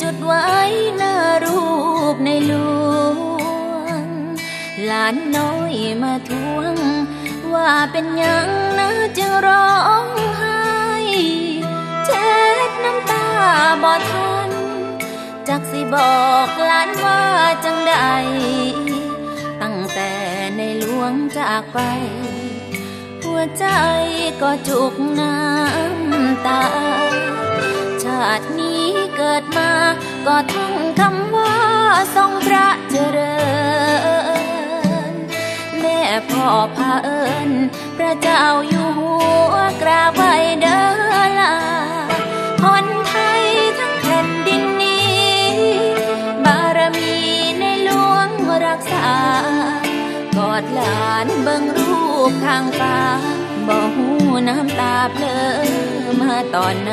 จุดไว้หน้ารูปในหลวง หลานน้อยมาทวง ว่าเป็นยังนะจึงร้องไห้เช็ดน้ำตาบ่ทัน จักสิบอกหลานว่าจังใด ตั้งแต่ในหลวงจากไป หัวใจก็จุกน้ำตา ตินี้เกิดมา ก็ท่องคำว่าทรงพระเจริญ แม่พ่อพาเอิญพระเจ้าอยู่หัวกราบไหวเด้อลาคนไทยทั้งแผ่นดินนี้ บารมีในหลวงรักษากอดหลานเบิ่งรูปข้างฟ้าบ่หูน้ำตาเพลอมาตอนไหน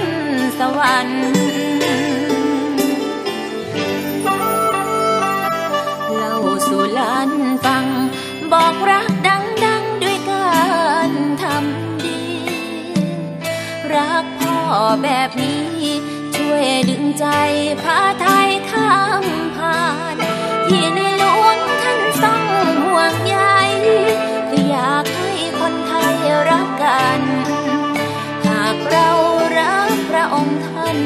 สวรรค์เล่าสู่ลานฟัง บอกรักดังๆด้วยการทำดี รักพ่อแบบนี้ ช่วยดึงใจพาไทยข้ามผ่าน ที่ในหลวงท่านทรงห่วงใยคืออยากให้คนไทยรักกัน น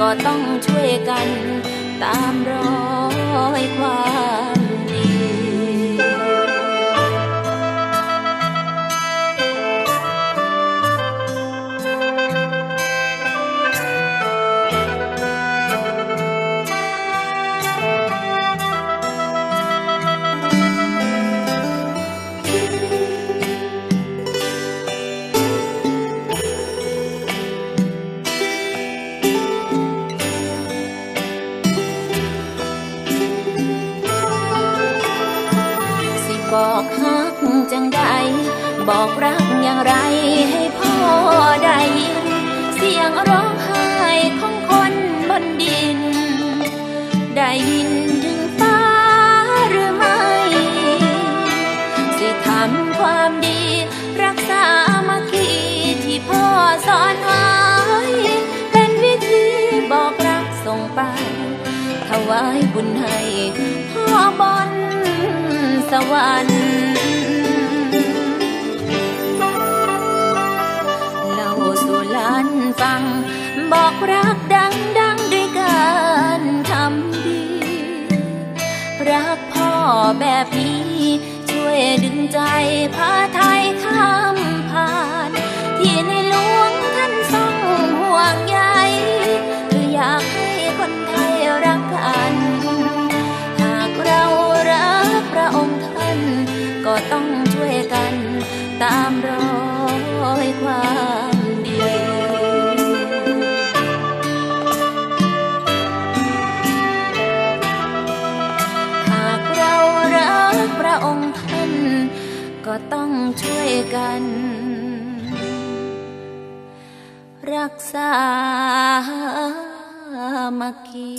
ก็ต้องช่วยกันตามรอย บอกรักอย่างไรให้พ่อได้ยิน เสียงร้องไห้ของคนบนดิน ได้ยินถึงฟ้าหรือไม่ สิทำความดีรักษามาคีที่พ่อสอนไว้ เป็นวิธีบอกรักส่งไป ถวายบุญให้พ่อบนสวรรค์ แบบนี้ ช่วยดึงใจพาไทยข้ามผ่าน ที่ในหลวงท่านทรงห่วงใยคืออยากให้คนไทยรักกัน หากเรารักพระองค์ท่าน ก็ต้องช่วยกันตามรอย ก็ต้องช่วยกัน รักษามาคี